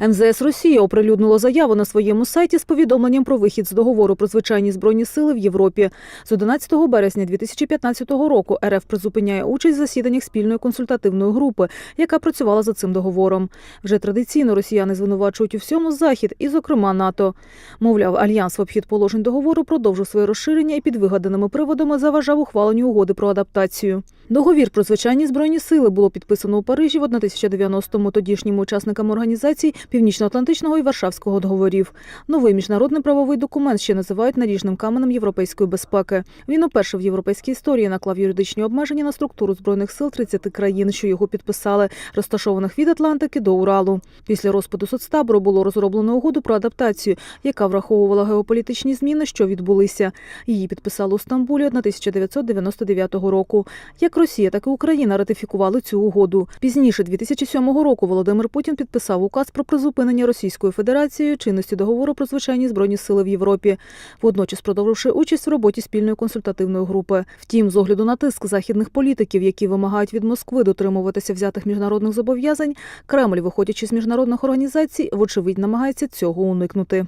МЗС Росії оприлюднило заяву на своєму сайті з повідомленням про вихід з договору про звичайні збройні сили в Європі. З 11 березня 2015 року РФ призупиняє участь в засіданнях спільної консультативної групи, яка працювала за цим договором. Вже традиційно росіяни звинувачують у всьому захід, і, зокрема, НАТО. Мовляв, альянс в обхід положень договору продовжив своє розширення і під вигаданими приводами заважав ухваленню угоди про адаптацію. Договір про звичайні збройні сили було підписано у Парижі в 1090-му тодішніми учасниками організацій Північно-Атлантичного і Варшавського договорів. Новий міжнародний правовий документ ще називають наріжним каменем європейської безпеки. Він уперше в європейській історії наклав юридичні обмеження на структуру збройних сил 30 країн, що його підписали, розташованих від Атлантики до Уралу. Після розпаду соцтабору було розроблено угоду про адаптацію, яка враховувала геополітичні зміни, що відбулися. Її підписали у Стамбулі 1999 року. Як Росія, так і Україна ратифікували цю угоду. Пізніше 2007 року Володимир Путін підписав указ про призупинення Російською Федерацією чинності договору про звичайні збройні сили в Європі, водночас продовживши участь в роботі спільної консультативної групи. Втім, з огляду на тиск західних політиків, які вимагають від Москви дотримуватися взятих міжнародних зобов'язань, Кремль, виходячи з міжнародних організацій, вочевидь намагається цього уникнути.